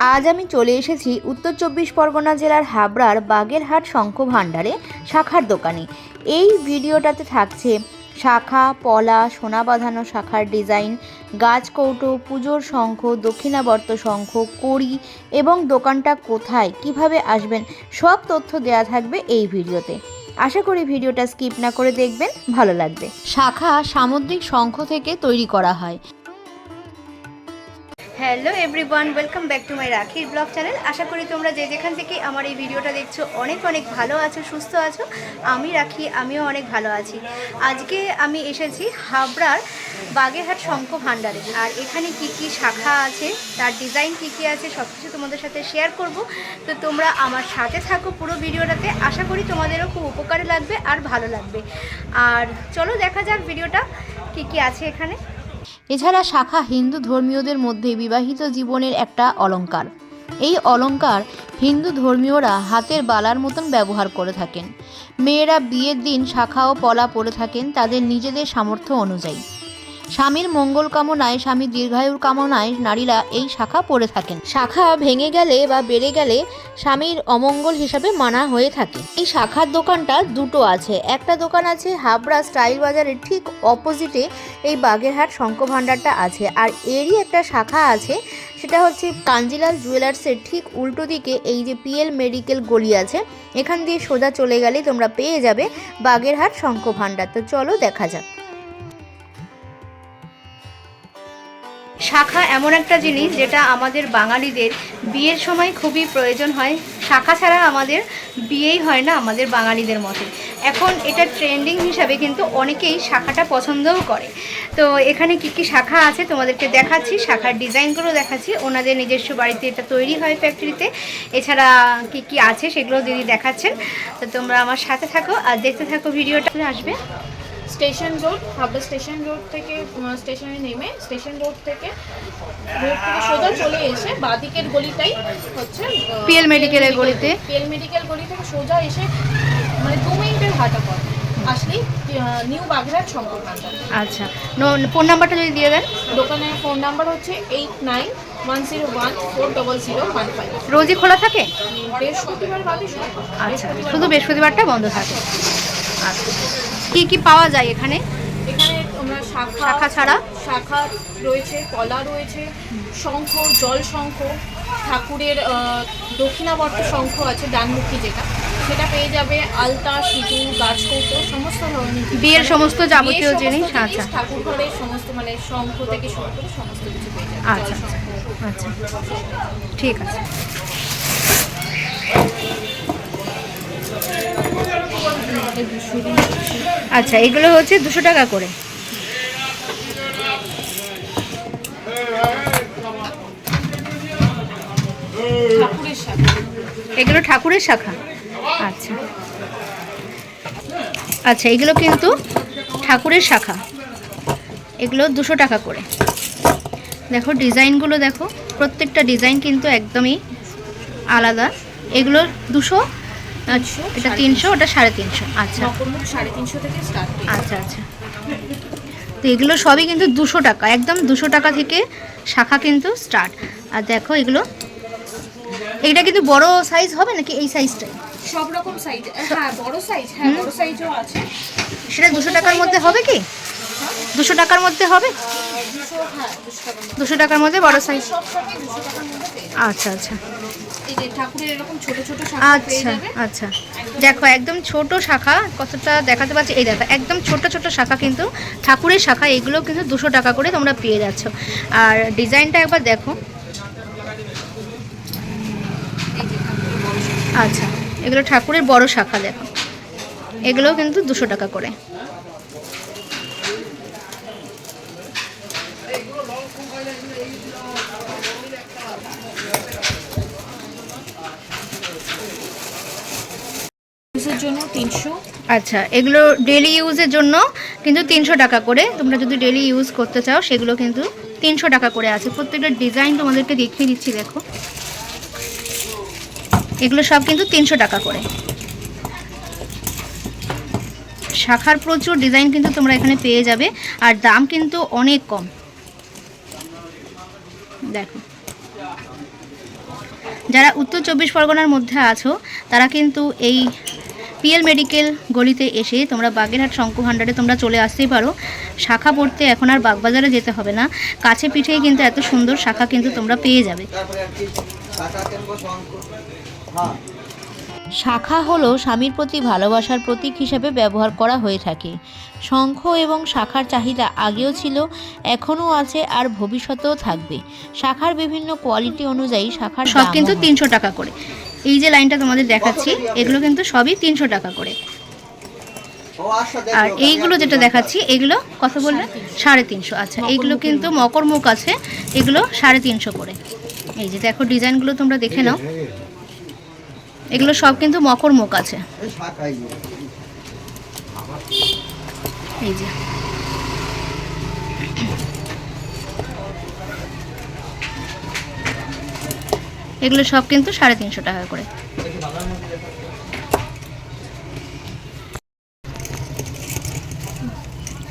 আজ আমি চলে এসেছি উত্তর চব্বিশ পরগনা জেলার হাবড়ার বাগেরহাট শঙ্খ ভাণ্ডারে শাখার দোকানে। এই ভিডিওটাতে থাকছে শাখা, পলা, সোনা বাঁধানো শাখার ডিজাইন গাছ কৌটো পুজোর শঙ্খ, দক্ষিণাবর্ত শঙ্খ, কড়ি এবং দোকানটা কোথায়, কীভাবে আসবেন, সব তথ্য দেওয়া থাকবে এই ভিডিওতে। আশা করি ভিডিওটা স্কিপ না করে দেখবেন, ভালো লাগবে। শাখা সামুদ্রিক শঙ্খ থেকে তৈরি করা হয়। Hello everyone, welcome back to my রাখির ব্লগ চ্যানেল। আশা করি তোমরা যে যেখান থেকে আমার এই ভিডিওটা দেখছ, অনেক অনেক ভালো আছো, সুস্থ আছো। আমি রাখি, আমিও অনেক ভালো আছি। আজকে আমি এসেছি হাবড়ার বাগেরহাট শঙ্খ ভাণ্ডারে। আর এখানে কি কি শাখা আছে, তার ডিজাইন কি কি আছে সব কিছু তোমাদের সাথে শেয়ার করব। তো তোমরা আমার সাথে থাকো পুরো ভিডিওটাতে। আশা করি তোমাদেরও খুব উপকারে লাগবে আর ভালো লাগবে। আর চলো দেখা যাক ভিডিওটা কি কি আছে এখানে। এছাড়া শাখা হিন্দু ধর্মীয়দের মধ্যে বিবাহিত জীবনের একটা অলঙ্কার। এই অলঙ্কার হিন্দু ধর্মীয়রা হাতের বালার মতন ব্যবহার করে থাকেন। মেয়েরা বিয়ের দিন শাখা ও পলা পরে থাকেন তাদের নিজেদের সামর্থ্য অনুযায়ী। স্বামীর মঙ্গল কামনায়, স্বামীর দীর্ঘায়ুর কামনায় নারীরা এই শাখা পরে থাকেন। শাখা ভেঙে গেলে বা বেড়ে গেলে স্বামীর অমঙ্গল হিসাবে মানা হয়ে থাকে। এই শাখার দোকানটা দুটো আছে। একটা দোকান আছে হাবড়া স্টাইল বাজারের ঠিক অপোজিটে, এই বাগেরহাট শঙ্খ ভাণ্ডারটা আছে। আর এরই একটা শাখা আছে, সেটা হচ্ছে কাঞ্জিলাল জুয়েলার্সের ঠিক উল্টো দিকে এই যে পিএল মেডিকেল গলি আছে, এখান দিয়ে সোজা চলে গেলেই তোমরা পেয়ে যাবে বাগেরহাট শঙ্খ ভাণ্ডার। তো চলো দেখা যাক। শাখা এমন একটা জিনিস যেটা আমাদের বাঙালিদের বিয়ের সময় খুবই প্রয়োজন হয়। শাখা ছাড়া আমাদের বিয়েই হয় না আমাদের বাঙালিদের মতে। এখন এটা ট্রেন্ডিং হিসাবে কিন্তু অনেকেই শাখাটা পছন্দও করে। তো এখানে কি কি শাখা আছে তোমাদেরকে দেখাচ্ছি, শাখার ডিজাইনগুলো দেখাচ্ছি। ওনাদের নিজস্ব বাড়িতে এটা তৈরি হয় ফ্যাক্টরিতে এছাড়া কি কি আছে সেগুলো দিদি দেখাচ্ছেন। তো তোমরা আমার সাথে থাকো আর দেখতে থাকো ভিডিওটা। আসবে? Station road Habra station road থেকে স্টেশনে নেমে স্টেশন রোড থেকে রোড থেকে সোজা চলে এসে বাদিকের গলিটাই হচ্ছে Medical এর গলিতে। পিএল মেডিকেল গলি থেকে সোজা এসে মানে দু মিনিটের হাঁটা পথ। আসলেই নিউ বাগেরহাট শঙ্কর আচ্ছা। ফোন নাম্বারটা যদি দিয়ে দেন। দোকানের ফোন নাম্বার হচ্ছে eight nine one zero one four double zero one five রোজই খোলা থাকে? বৃহস্পতিবার বাদে আচ্ছা। বৃহস্পতিবার শুধু বৃহস্পতিবারটা বন্ধ থাকে। আচ্ছা। কি কি পাওয়া যায় এখানে? এখানে তোমরা শাখা শাখা ছাড়া? শাখা রয়েছে কলা রয়েছে শঙ্খ জল শঙ্খ ঠাকুরের দক্ষিণাবর্ত শঙ্খ আছে ডানমুখী যেটা সেটা পেয়ে যাবে আলতা সিঁদুর গাছকৌটো সমস্ত ধরনের বিয়ের সমস্ত যাবতীয় জিনিস, আচ্ছা। ঠাকুর ঘরের সমস্ত মানে শঙ্খ থেকে শুরু করে সমস্ত কিছু পেয়ে যাবে আচ্ছা, আচ্ছা ঠিক আছে। আচ্ছা এগুলো হচ্ছে দুশো টাকা করে। এগুলো ঠাকুরের শাখা। আচ্ছা। আচ্ছা এগুলো কিন্তু ঠাকুরের শাখা। এগুলো দুশো টাকা করে। দেখো, ডিজাইনগুলো দেখো, প্রত্যেকটা ডিজাইন কিন্তু একদমই আলাদা। এগুলো দুশো আচ্ছা এটা তিনশো ওটা সাড়ে তিনশো। আচ্ছা। সাড়ে তিনশো থেকে স্টার্ট আচ্ছা আচ্ছা। তো এগুলো সবই কিন্তু দুশো টাকা একদম দুশো টাকা থেকে শাখা কিন্তু স্টার্ট আর দেখো এগুলো এটা কিন্তু বড় সাইজ হবে নাকি এই সাইজটাই সব রকম সাইজ হ্যাঁ বড় সাইজ হ্যাঁ বড় সাইজও আছে। সেটা দুশো টাকার মধ্যে হবে কি? দুশো টাকার মধ্যে হবে? দুশো হ্যাঁ টাকার মধ্যে। বড় সাইজ। আচ্ছা আচ্ছা। এই যে ঠাকুরের এরকম ছোট ছোট শাখা আচ্ছা আচ্ছা। দেখো একদম ছোট শাখা কতটা দেখাতে পাচ্ছি? এই দেখো একদম ছোট ছোট শাখা কিন্তু ঠাকুরের শাখা এগুলো কিন্তু দুশো টাকা করে তোমরা পেয়ে যাচ্ছ। আর ডিজাইনটা একবার দেখো। আচ্ছা এগুলো ঠাকুরের বড় শাখা দেখো। এগুলো কিন্তু দুশো টাকা করে ইউজের জন্য তিনশো। আচ্ছা এগুলো ডেলি ইউজের জন্য কিন্তু তিনশো টাকা করে। তোমরা যদি ডেলি ইউজ করতে চাও, সেগুলো কিন্তু তিনশো টাকা করে আছে। প্রত্যেকটা ডিজাইন তোমাদেরকে দেখিয়ে দিচ্ছি, দেখো। এগুলো সব কিন্তু তিনশো টাকা করে। শাখার প্রচুর ডিজাইন কিন্তু তোমরা এখানে পেয়ে যাবে, আর দাম কিন্তু অনেক কম। দেখো। যারা উত্তর চব্বিশ পরগনার মধ্যে আছো, তারা কিন্তু এই পিএল মেডিকেল গলিতে এসে তোমরা বাগেরহাট শঙ্কু ভাণ্ডারে তোমরা চলে আসতেই পারো। শাখা পড়তে এখন আর বাগবাজারে যেতে হবে না। কাছে পিঠেই কিন্তু এত সুন্দর শাখা কিন্তু তোমরা পেয়ে যাবে। শাখা হলো স্বামীর প্রতি ভালোবাসার প্রতীক হিসেবে ব্যবহার করা হয়ে থাকে। শঙ্খ এবং শাখার চাহিদা আগেও ছিল এখনও আছে আর ভবিষ্যতেও থাকবে। শাখার বিভিন্ন কোয়ালিটি অনুযায়ী শাখার সব কিন্তু তিনশো টাকা করে। এই যে লাইনটা তোমাদের দেখাচ্ছি, এগুলো কিন্তু সবই তিনশো টাকা করে। আর এইগুলো যেটা দেখাচ্ছি, এগুলো কত বললে সাড়ে তিনশো। আচ্ছা এইগুলো কিন্তু মকর মুখ আছে, এগুলো সাড়ে তিনশো করে। এই যে দেখো ডিজাইনগুলো তোমরা দেখে নাও। এগুলো সব কিন্তু মকর মুখ আছে। এই যে। এগুলো সব কিন্তু সাড়ে তিনশো টাকা করে।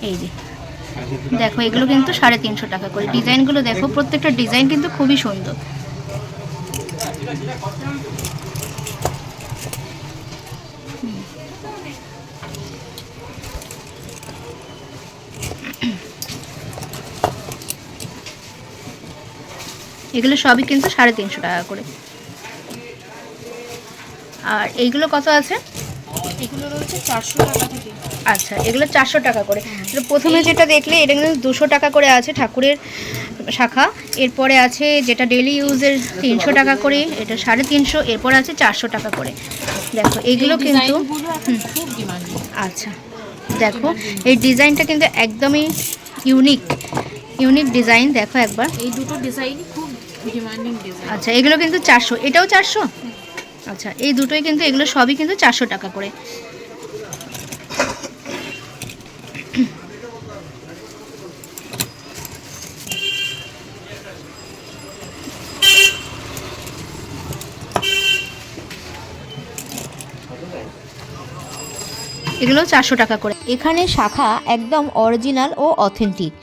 এই যে। দেখো, এগুলো কিন্তু সাড়ে তিনশো টাকা করে। ডিজাইনগুলো দেখো, প্রত্যেকটা ডিজাইন কিন্তু খুবই সুন্দর। এগুলো সবই কিন্তু সাড়ে তিনশো টাকা করে। আর এইগুলো কত আছে? এগুলো রয়েছে চারশো টাকা থেকে। আচ্ছা এগুলো চারশো টাকা করে। প্রথমে যেটা দেখলে এটা কিন্তু দুশো টাকা করে আছে ঠাকুরের শাখা। এরপরে আছে যেটা ডেলি ইউজের তিনশো টাকা করে এটা সাড়ে তিনশো এরপর আছে চারশো টাকা করে। দেখো এইগুলো কিন্তু আচ্ছা দেখো এই ডিজাইনটা কিন্তু একদমই ইউনিক ইউনিক ডিজাইন দেখো একবার। এই দুটো ডিজাইনই খুব ডিজাইন আচ্ছা এগুলো কিন্তু চারশো। এটাও চারশো? আচ্ছা এই দুটোই কিন্তু এগুলো সবই কিন্তু চারশো টাকা করে। এগুলো চারশো টাকা করে। এখানে শাখা একদম অরিজিনাল ও অথেন্টিক।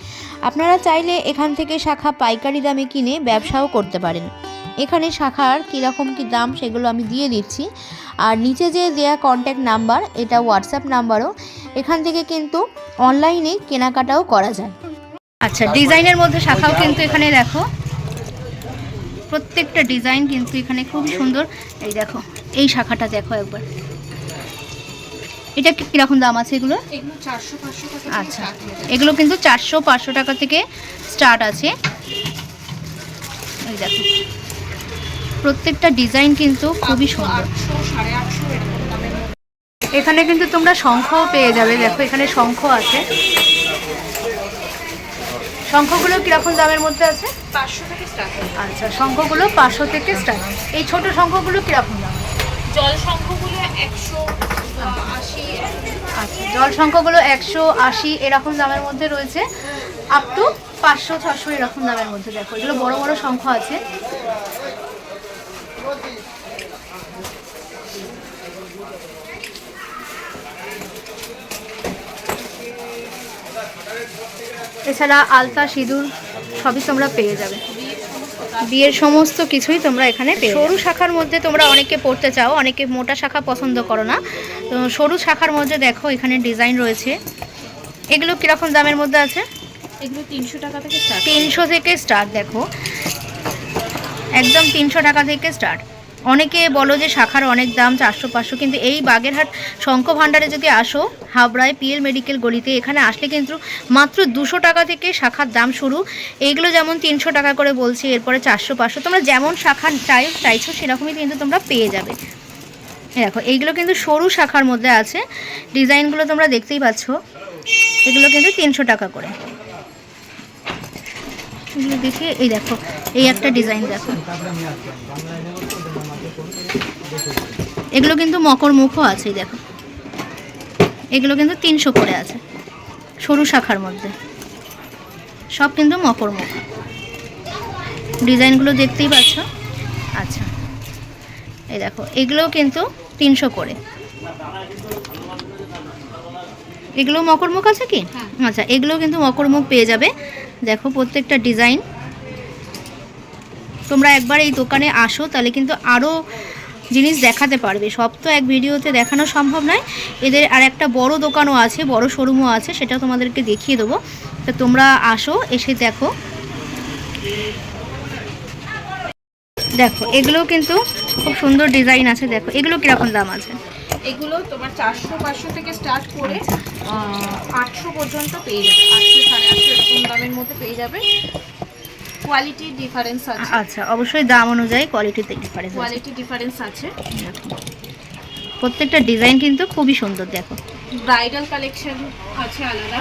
আপনারা চাইলে এখান থেকে শাখা পাইকারি দামে কিনে ব্যবসাও করতে পারেন। এখানে শাখার কীরকম কী দাম সেগুলো আমি দিয়ে দিচ্ছি। আর নিচে যে দেয়া কন্ট্যাক্ট নাম্বার এটা হোয়াটসঅ্যাপ নাম্বারও এখান থেকে কিন্তু অনলাইনে কেনাকাটাও করা যায়। আচ্ছা ডিজাইনের মধ্যে শাখাও কিন্তু এখানে দেখো। প্রত্যেকটা ডিজাইন কিন্তু এখানে খুব সুন্দর। এই দেখো, এই শাখাটা দেখো একবার। এটা কি- কীরকম দাম আছে এগুলো? আচ্ছা। এগুলো কিন্তু চারশো পাঁচশো টাকা থেকে স্টার্ট আছে। এই দেখো। প্রত্যেকটা ডিজাইন কিন্তু খুবই সুন্দর। এখানে কিন্তু তোমরা শঙ্খও পেয়ে যাবে। দেখো এখানে শঙ্খ আছে। শঙ্খগুলো কীরকম দামের মধ্যে আছে? পাঁচশো থেকে স্টার্ট আচ্ছা শঙ্খগুলো পাঁচশো থেকে স্টার্ট এই ছোট শঙ্খগুলো কীরকম দাম? জল সংখ্যগুলো একশো আচ্ছা জল শঙ্খগুলো একশো আশি এরকম দামের মধ্যে রয়েছে। আপ টু পাঁচশো, ছশো এরকম দামের মধ্যে দেখো। এগুলো বড় বড় শঙ্খ আছে। এছাড়া আলতা, সিঁদুর সবই তোমরা পেয়ে যাবে। বিয়ের সমস্ত কিছুই তোমরা এখানে সরু শাখার মধ্যে তোমরা অনেকে পড়তে চাও অনেকে মোটা শাখা পছন্দ করো না। তো সরু শাখার মধ্যে দেখো এখানে ডিজাইন রয়েছে। এগুলো কীরকম দামের মধ্যে আছে? এগুলো তিনশো টাকা থেকে স্টার্ট তিনশো থেকে স্টার্ট দেখো। একদম তিনশো টাকা থেকে স্টার্ট অনেকে বলো যে শাখার অনেক দাম, চারশো, পাঁচশো, কিন্তু এই বাগেরহাট শঙ্খ ভাণ্ডারে যদি আসো হাবড়ায় পিএল মেডিকেল গলিতে, এখানে আসলে কিন্তু মাত্র দুশো টাকা থেকে শাখার দাম শুরু। এইগুলো যেমন তিনশো টাকা করে বলছি, এরপরে চারশো, পাঁচশো, তোমরা যেমন শাখা চাই, চাইছো, সেরকমই কিন্তু তোমরা পেয়ে যাবে। দেখো এইগুলো কিন্তু সরু শাখার মধ্যে আছে। ডিজাইনগুলো তোমরা দেখতেই পাচ্ছ। এগুলো কিন্তু তিনশো টাকা করে। দেখে, এই দেখো, এই একটা ডিজাইন দেখো। এগুলো কিন্তু মকর মুখও আছে দেখো। এগুলো কিন্তু তিনশো করে আছে সরু শাখার মধ্যে। সব কিন্তু মকর মুখ। ডিজাইনগুলো দেখতেই পাচ্ছ? আচ্ছা। এই দেখো এগুলোও কিন্তু তিনশো করে। এগুলো মকরমুখ আছে কি? হ্যাঁ। আচ্ছা এগুলো কিন্তু মকরমুখ পেয়ে যাবে। দেখো প্রত্যেকটা ডিজাইন। তোমরা একবার এই দোকানে আসো তাহলে কিন্তু আরও জিনিস দেখাতে পারবে। সব তো এক ভিডিওতে দেখানো সম্ভব নয়। এদের আর একটা বড় দোকানও আছে বড় শোরুমও আছে সেটা তোমাদেরকে দেখিয়ে দেবো। তা তোমরা আসো এসে দেখো। দেখো এগুলো কিন্তু খুব সুন্দর ডিজাইন আছে দেখো। এগুলো কীরকম দাম আছে? এগুলো তোমার চারশো পাঁচশো থেকে স্টার্ট করে আটশো পর্যন্ত পেয়ে যাবে। আটশো সাড়ে আটশো এরকম দামের মধ্যে পেয়ে যাবে। কোয়ালিটি ডিফারেন্স আছে। আচ্ছা অবশ্যই দাম অনুযায়ী কোয়ালিটিতে ডিফারেন্স কোয়ালিটি ডিফারেন্স আছে। দেখো। প্রত্যেকটা ডিজাইন কিন্তু খুবই সুন্দর দেখো। ব্রাইডাল কালেকশন আছে আলাদা।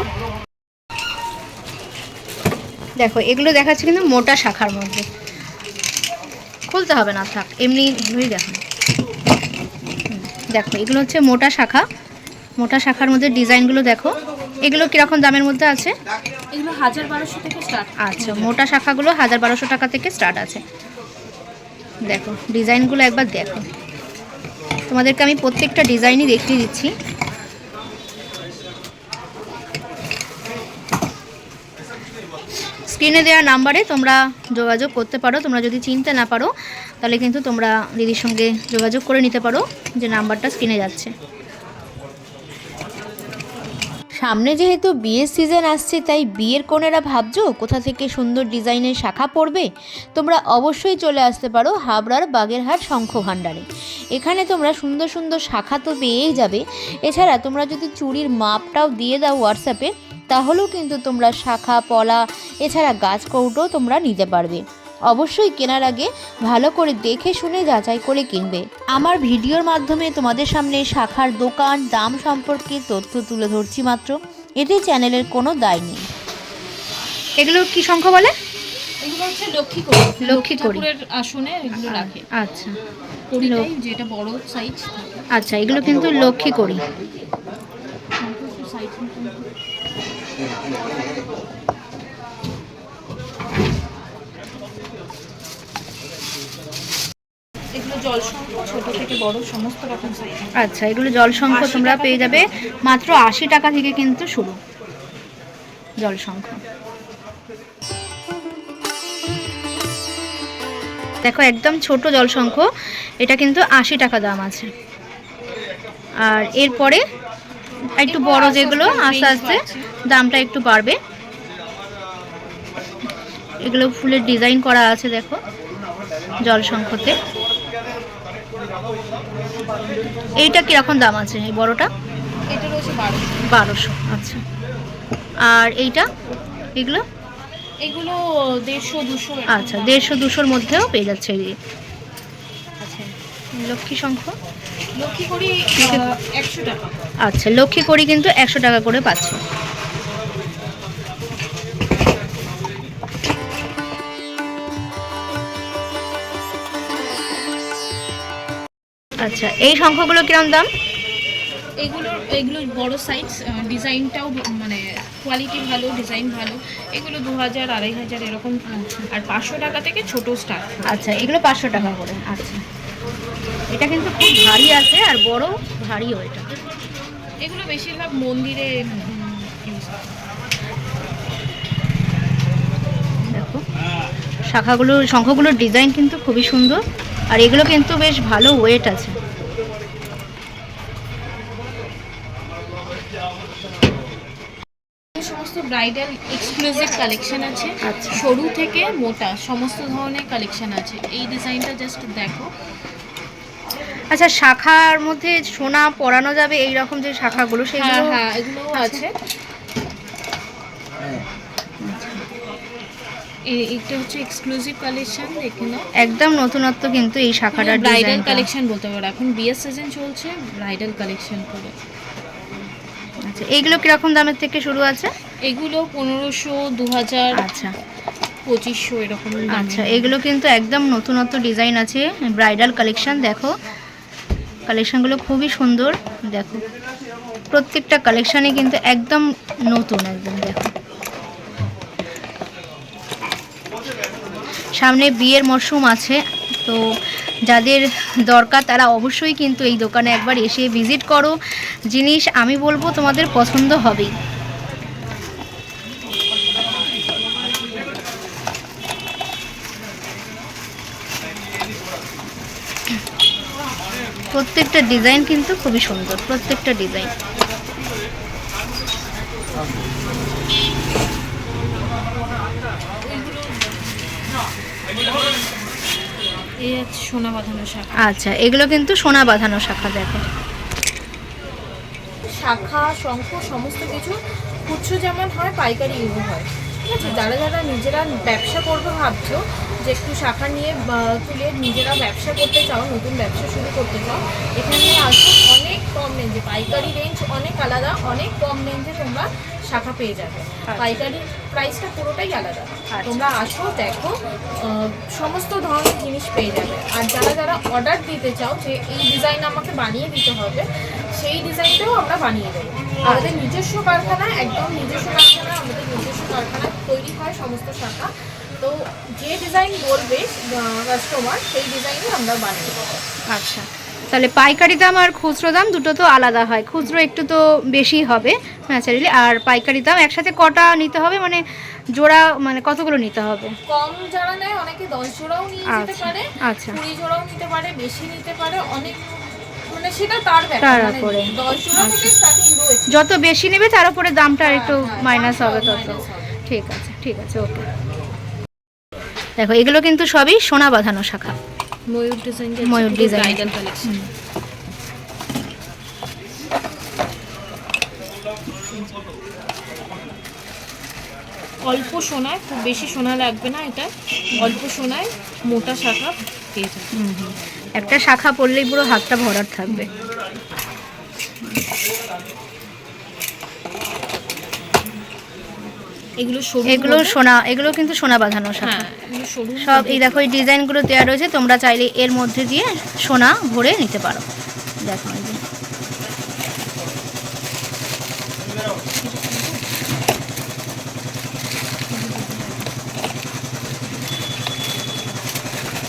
দেখো এগুলো দেখাচ্ছে কিন্তু মোটা শাখার মধ্যে। খুলতে হবে না থাক এমনি ধরেই দেখো। দেখো এগুলো হচ্ছে মোটা শাখা। মোটা শাখার মধ্যে ডিজাইনগুলো দেখো। এগুলো কীরকম দামের মধ্যে আছে? এগুলো হাজার বারোশো থেকে স্টার্ট আচ্ছা মোটা শাখাগুলো হাজার বারোশো টাকা থেকে স্টার্ট আছে। দেখো ডিজাইনগুলো একবার দেখো। তোমাদেরকে আমি প্রত্যেকটা ডিজাইনই দেখিয়ে দিচ্ছি। স্ক্রিনে দেওয়া নাম্বারে তোমরা যোগাযোগ করতে পারো। তোমরা যদি চিনতে না পারো তাহলে কিন্তু তোমরা দিদির সঙ্গে যোগাযোগ করে নিতে পারো যে নাম্বারটা স্ক্রিনে যাচ্ছে। সামনে যেহেতু বিয়ের সিজন আসছে, তাই বিয়ের কোনেরা ভাবছ? কোথা থেকে সুন্দর ডিজাইনের শাখা পড়বে? তোমরা অবশ্যই চলে আসতে পারো হাবড়ার বাগেরহাট শঙ্খ ভাণ্ডারে। এখানে তোমরা সুন্দর সুন্দর শাখা তো পেয়েই যাবে। এছাড়া তোমরা যদি চুরির মাপটাও দিয়ে দাও হোয়াটসঅ্যাপে তাহলেও কিন্তু তোমরা শাখা, পলা, এছাড়া গাছ কৌটো তোমরা নিতে পারবে। অবশ্যই কেনার আগে ভালো করে দেখে শুনে যাচাই করে কিনবে। আমার ভিডিওর মাধ্যমে তোমাদের সামনে শাখার দোকান দাম সম্পর্কে তথ্য তুলে ধরছি মাত্র। এতে চ্যানেলের কোনো দায় নেই। এগুলো কি সংখ্যা বলে? এগুলো হচ্ছে লক্ষ্মী করি লক্ষ্মী ঠাকুরের আসনে এগুলো রাখে। আচ্ছা। কড়িটাই যেটা বড় সাইজ আচ্ছা এগুলো কিন্তু লক্ষ্মী করি সাইজ এগুলো জল সংখ্যা ছোট থেকে বড় সমস্ত রকম সাইজ আচ্ছা এগুলো জলশঙ্খ 80 তোমরা পেয়ে যাবে মাত্র আশি টাকা থেকে কিন্তু শুরু। জলশঙ্খ দেখো একদম ছোট জলশঙ্খ এটা কিন্তু আশি টাকা দাম আছে। আর এরপরে একটু বড় যেগুলো আস্তে আস্তে। দামটা একটু বাড়বে। এগুলো ফুলের ডিজাইন করা আছে দেখো জলশঙ্খতে এইটা কীরকম দাম আছে এই বড়টা? এটা রয়েছে বারোশো। বারোশো আচ্ছা। আর এইটা? এগুলো? এগুলো দেড়শো দুশো আচ্ছা দেড়শো দুশোর মধ্যেও পেয়ে যাচ্ছে এই আচ্ছা। লক্ষ্মী শঙ্খ? লক্ষ্মী করি একশো টাকা। আচ্ছা লক্ষ্মী করি কিন্তু একশো টাকা করে পাচ্ছ। আচ্ছা এই শঙ্খগুলো কিরম দাম? এগুলো এগুলো বড় সাইজ ডিজাইনটাও মানে কোয়ালিটি ভালো ডিজাইন ভালো। এগুলো দু হাজার আড়াই হাজার এরকম আর পাঁচশো টাকা থেকে ছোট স্টার্ট আচ্ছা এগুলো পাঁচশো টাকা করে আচ্ছা। এটা কিন্তু খুব ভারী আছে আর বড় ভারীও এটা। এগুলো বেশিরভাগ মন্দিরে ইউজ দেখো শাখাগুলো শঙ্খগুলোর ডিজাইন কিন্তু খুবই সুন্দর। আর এগুলো কিন্তু বেশ ভালো ওয়েট আছে। সমস্ত ব্রাইডাল এক্সক্লুসিভ কালেকশন আছে। আচ্ছা। সরু থেকে মোটা সমস্ত ধরনের কালেকশন আছে। এই ডিজাইনটা জাস্ট দেখো। আচ্ছা শাখার মধ্যে সোনা পরানো যাবে এই রকম যে শাখাগুলো হ্যাঁ সেগুলো হ্যাঁ এগুলোও আছে। এটা হচ্ছে এক্সক্লুসিভ কালেকশন দেখে নাও। একদম নতুনত্ব কিন্তু এই শাখাটার ব্রাইডাল ডিজাইনটা কালেকশন বলতে পারো। এখন বিয়ের সিজন চলছে ব্রাইডাল কালেকশন করে। আচ্ছা এইগুলো কীরকম দামের থেকে শুরু আছে? এগুলো পনেরোশো দু হাজার আচ্ছা। পঁচিশশো এরকম আচ্ছা এগুলো কিন্তু একদম নতুনত্ব ডিজাইন আছে। ব্রাইডাল কালেকশন দেখো। কালেকশনগুলো খুবই সুন্দর দেখো। প্রত্যেকটা কালেকশানে কিন্তু একদম নতুন একদম দেখো। সামনে বিয়ের মরশুম আছে, তো যাদের দরকার তারা অবশ্যই কিন্তু এই দোকানে একবার এসে ভিজিট করো। জিনিস আমি বলব তোমাদের পছন্দ হবেই। প্রত্যেকটা ডিজাইন কিন্তু খুবই সুন্দর, প্রত্যেকটা ডিজাইন। এই সোনা বাঁধানো শাখা। আচ্ছা এগুলো কিন্তু সোনা বাঁধানো শাখা দেখো। শাখা শঙ্খ সমস্ত কিছু খুচরো যেমন হয় পাইকারি পাইকারিও হয়। ঠিক আছে? যারা যারা নিজেরা ব্যবসা করবে ভাবছ যে একটু শাখা নিয়ে তুলে নিজেরা ব্যবসা করতে চাও নতুন ব্যবসা শুরু করতে চাও এখানে আসো। অনেক কম রেঞ্জে পাইকারি রেঞ্জ অনেক আলাদা অনেক কম রেঞ্জে তোমরা শাখা পেয়ে যাবে। পাইকারি প্রাইসটা পুরোটাই আলাদা। তোমরা আসো দেখো সমস্ত ধরনের জিনিস পেয়ে যাবে। আর যারা যারা অর্ডার দিতে চাও যে এই ডিজাইন আমাকে বানিয়ে দিতে হবে সেই ডিজাইনটাও আমরা বানিয়ে দেবো। আমাদের নিজস্ব কারখানা একদম নিজস্ব কারখানা আমাদের নিজস্ব কারখানা তৈরি হয় সমস্ত শাখা। তো যে ডিজাইন বলবে কাস্টমার সেই ডিজাইনই আমরা বানিয়ে দেবো। আচ্ছা। তাহলে পাইকারি দাম আর খুচরো দাম দুটো তো আলাদা হয়। খুচরো একটু তো বেশি হবে ন্যাচারালি আর পাইকারি দাম একসাথে কটা নিতে হবে? মানে জোড়া মানে কতগুলো নিতে হবে? কম যারা নেয় অনেকে দশ জোড়াও নিয়ে যেতে আচ্ছা, পারে আচ্ছা। কুড়ি জোড়াও নিতে পারে বেশি নিতে পারে অনেক মানে মানে জোড়া রয়েছে যত বেশি নেবে তার উপরে দামটা হ্যাঁ, একটু হ্যাঁ, মাইনাস হবে তত। ঠিক আছে ঠিক আছে ওকে। দেখো এগুলো কিন্তু সবই সোনা বাঁধানো শাখা। ময়ূর ডিজাইন ময়ূর ডিজাইন অল্প সোনায় খুব বেশি সোনা লাগবে না এটা। অল্প সোনায় মোটা শাখা পেয়ে যাবে। একটা শাখা পড়লেই পুরো হাতটা ভরার থাকবে। এগুলো এগুলো সোনা এগুলো কিন্তু সোনা বাঁধানো হ্যাঁ সব এই দেখো এই ডিজাইনগুলো দেওয়া রয়েছে তোমরা চাইলে এর মধ্যে দিয়ে সোনা ভরে নিতে পারো। দেখো এই যে।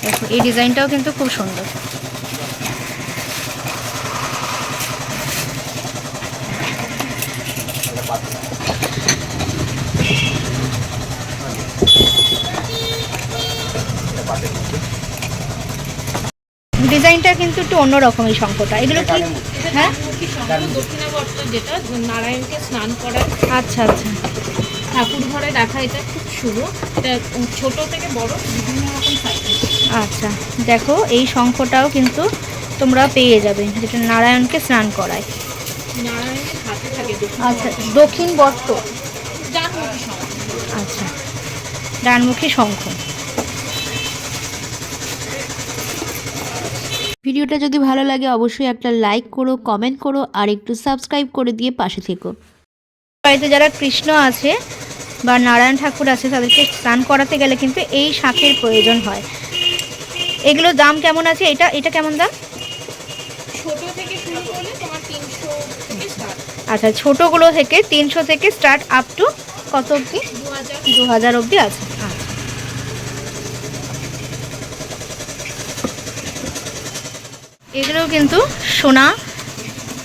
দেখো এই ডিজাইনটাও কিন্তু খুব সুন্দর। ডিজাইনটা কিন্তু একটু অন্যরকম এই শঙ্কটা এগুলো কি হ্যাঁ? দক্ষিণাবর্ত যেটা নারায়ণকে স্নান করার। আচ্ছা আচ্ছা। ঠাকুর ঘরে রাখা এটা খুব শুভ। এটা ছোট থেকে বড় বিভিন্ন রকম সাইজ আচ্ছা দেখো এই শঙ্খটাও কিন্তু তোমরা পেয়ে যাবে যেটা নারায়ণকে স্নান করায়। নারায়ণের হাতে থাকে আচ্ছা দক্ষিণ বর্ত সঙ্গে আচ্ছা ডানমুখী শঙ্খ। ভিডিওটা যদি ভালো লাগে অবশ্যই একটা লাইক করো কমেন্ট করো আর একটু সাবস্ক্রাইব করে দিয়ে পাশে থেকো। বাড়িতে যারা কৃষ্ণ আছে বা নারায়ণ ঠাকুর আছে তাদেরকে স্নান করাতে গেলে কিন্তু এই শাঁখের প্রয়োজন হয়। এগুলোর দাম কেমন আছে? এটা এটা কেমন দাম? ছোট থেকে শুরু করলে তোমার তিনশো থেকে স্টার্ট আচ্ছা ছোটোগুলো থেকে তিনশো থেকে স্টার্ট আপ টু কত অবধি? দু হাজার। দু হাজার অবধি আছে। আচ্ছা এগুলো কিন্তু সোনা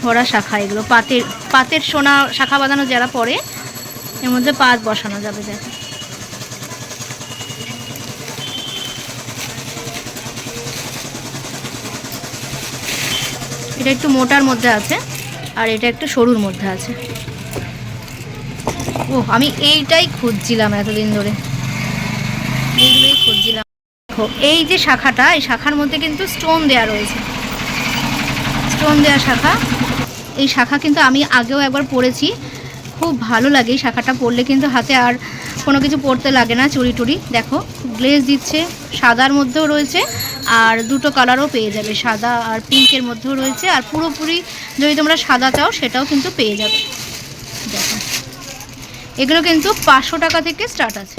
ভরা শাখা, এগুলো পাতের পাতের সোনা শাখা বাঁধানো যারা পরে, এর মধ্যে পাত বসানো যাবে, দেখো। এটা একটু মোটার মধ্যে আছে, আর এটা একটু সরুর মধ্যে আছে। ও আমি এইটাই খুঁজছিলাম এতদিন ধরে। এইগুলোই খুঁজছিলাম। দেখো, এই যে শাখাটা, এই শাখার মধ্যে কিন্তু স্টোন দেয়া রয়েছে। স্টোন দেয়া শাখা। এই শাখা কিন্তু আমি আগেও একবার পরেছি খুব ভালো লাগে এই শাখাটা পরলে কিন্তু হাতে আর কোনো কিছু পরতে লাগে না চুরি টুরি। দেখো, গ্লেজ দিচ্ছে, সাদার মধ্যেও রয়েছে, আর দুটো কালারও পেয়ে যাবে, সাদা আর পিঙ্কের মধ্যেও রয়েছে, আর পুরোপুরি যদি তোমরা সাদা চাও, সেটাও কিন্তু পেয়ে যাবে। দেখো, এগুলো কিন্তু পাঁচশো টাকা থেকে স্টার্ট আছে।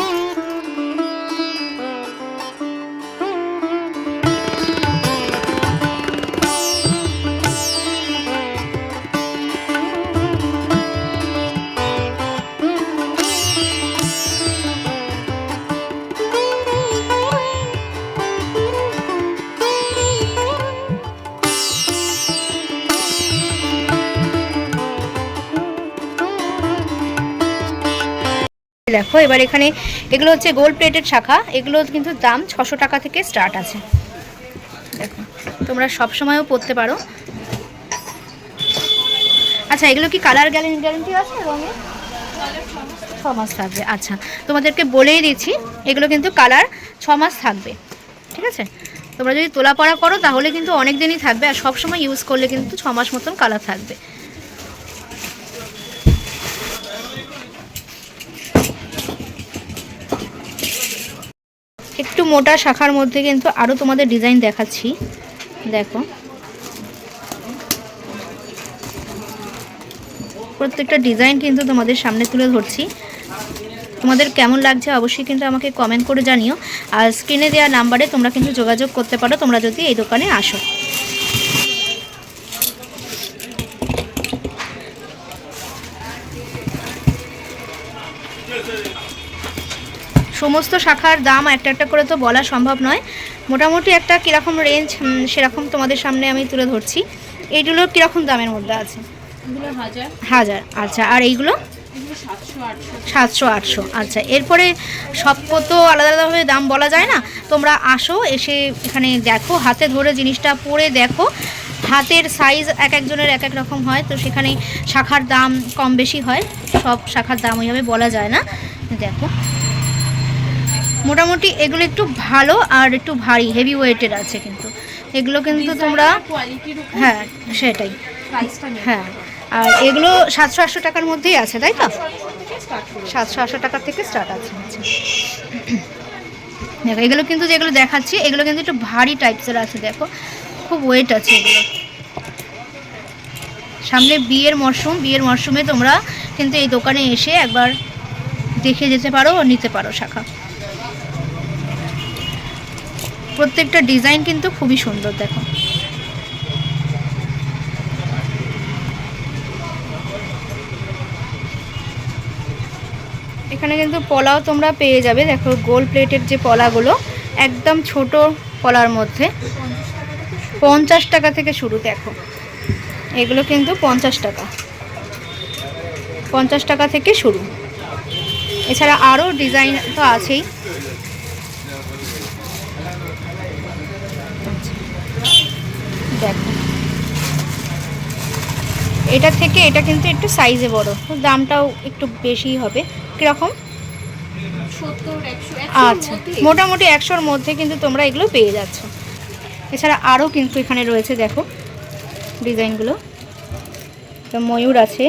দেখো, এবার এখানে এগুলো হচ্ছে গোল্ড প্লেটেড শাখা। এগুলো কিন্তু দাম ছশো টাকা থেকে স্টার্ট আছে। দেখো, তোমরা সব সময়ও পরতে পারো। আচ্ছা এগুলো কি কালার গ্যারেন্টি গ্যারেন্টি আছে রঙের? ছ মাস থাকবে আচ্ছা। তোমাদেরকে বলেই দিচ্ছি, এগুলো কিন্তু কালার ছ মাস থাকবে, ঠিক আছে? তোমরা যদি তোলা পড়া করো, তাহলে কিন্তু অনেক দিনই থাকবে, আর সব সময় ইউজ করলে কিন্তু ছ মাস মতন কালার থাকবে। মোটা শাখার মধ্যে কিন্তু আরও তোমাদের ডিজাইন দেখাচ্ছি। দেখো। প্রত্যেকটা ডিজাইন কিন্তু তোমাদের সামনে তুলে ধরছি। তোমাদের কেমন লাগছে অবশ্যই কিন্তু আমাকে কমেন্ট করে জানিও। আর স্ক্রিনে দেওয়া নাম্বারে তোমরা কিন্তু যোগাযোগ করতে পারো। তোমরা যদি এই দোকানে আসো। সমস্ত শাখার দাম একটা একটা করে তো বলা সম্ভব নয়। মোটামুটি একটা কীরকম রেঞ্জ সেরকম তোমাদের সামনে আমি তুলে ধরছি। এইগুলো কীরকম দামের মধ্যে আছে? হাজার। আচ্ছা। আর এইগুলো? সাতশো আটশো। সাতশো আটশো আচ্ছা। এরপরে সব তো আলাদা আলাদাভাবে দাম বলা যায় না। তোমরা আসো এসে এখানে দেখো হাতে ধরে জিনিসটা পরে দেখো। হাতের সাইজ এক একজনের এক এক রকম হয় তো সেখানে শাখার দাম কম বেশি হয়। সব শাখার দাম ওইভাবে বলা যায় না। দেখো। মোটামুটি এগুলো একটু ভালো আর একটু ভারী হেভি ওয়েটের আছে কিন্তু। এগুলো কিন্তু তোমরা হ্যাঁ সেটাই। হ্যাঁ আর এগুলো সাতশো আটশো টাকার মধ্যেই আছে তাই তো? সাতশো আটশো টাকা থেকে স্টার্ট আছে আচ্ছা। দেখো এগুলো কিন্তু যেগুলো দেখাচ্ছি এগুলো কিন্তু একটু ভারী টাইপসের আছে দেখো। খুব ওয়েট আছে এগুলো। সামনে বিয়ের মরশুম বিয়ের মরশুমে তোমরা কিন্তু এই দোকানে এসে একবার দেখে যেতে পারো নিতে পারো শাখা। প্রত্যেকটা ডিজাইন কিন্তু খুবই সুন্দর, দেখো। এখানে কিন্তু পলাও তোমরা পেয়ে যাবে। দেখো, গোল প্লেটের যে পলাগুলো, একদম ছোট পলার মধ্যে। পঞ্চাশ টাকা থেকে শুরু, দেখো। এগুলো কিন্তু পঞ্চাশ টাকা। পঞ্চাশ টাকা থেকে শুরু। এছাড়া আরও ডিজাইন তো আছেই। দেখো। এটা থেকে এটা কিন্তু একটু সাইজে বড় দামটাও একটু বেশি হবে। কীরকম? আচ্ছা মোটামুটি একশোর মধ্যে কিন্তু তোমরা এগুলো পেয়ে যাচ্ছ। এছাড়া আরও কিন্তু এখানে রয়েছে দেখো ডিজাইনগুলো। তো ময়ূর আছে।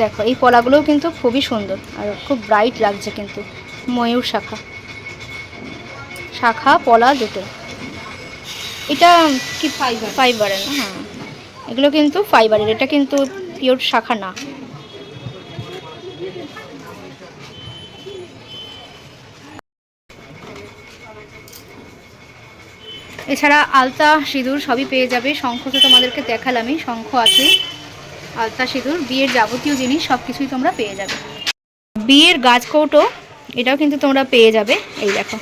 দেখো এই পলাগুলোও কিন্তু খুবই সুন্দর আর খুব ব্রাইট লাগছে কিন্তু ময়ূর শাখা। শাখা পলা দুটো এটা কি ফাইবার ফাইবারের না হ্যাঁ। এগুলো কিন্তু ফাইবারের এটা কিন্তু পিওর শাখা না। এছাড়া আলতা সিঁদুর সবই পেয়ে যাবে। শঙ্খ তো তোমাদেরকে দেখালামই শঙ্খ আছে আলতা সিঁদুর বিয়ের যাবতীয় জিনিস সব কিছুই তোমরা পেয়ে যাবে। বিয়ের গাছ কৌটো এটাও কিন্তু তোমরা পেয়ে যাবে। এই দেখো।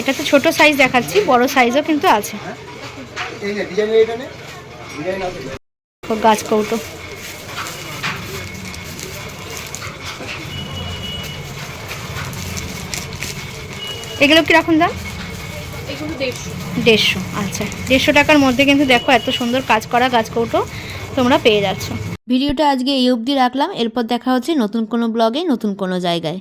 এটা তো ছোট সাইজ দেখাচ্ছি বড় সাইজও কিন্তু আছে। গাছ কৌটো। এগুলো কীরকম দাম দেড়শো। আচ্ছা। দেড়শো টাকার মধ্যে কিন্তু দেখো এত সুন্দর কাজ করা গাছ কৌটো তোমরা পেয়ে যাচ্ছ। ভিডিওটা আজকে এই অবধি রাখলাম এরপর দেখা হচ্ছে নতুন কোনো ব্লগে নতুন কোনো জায়গায়।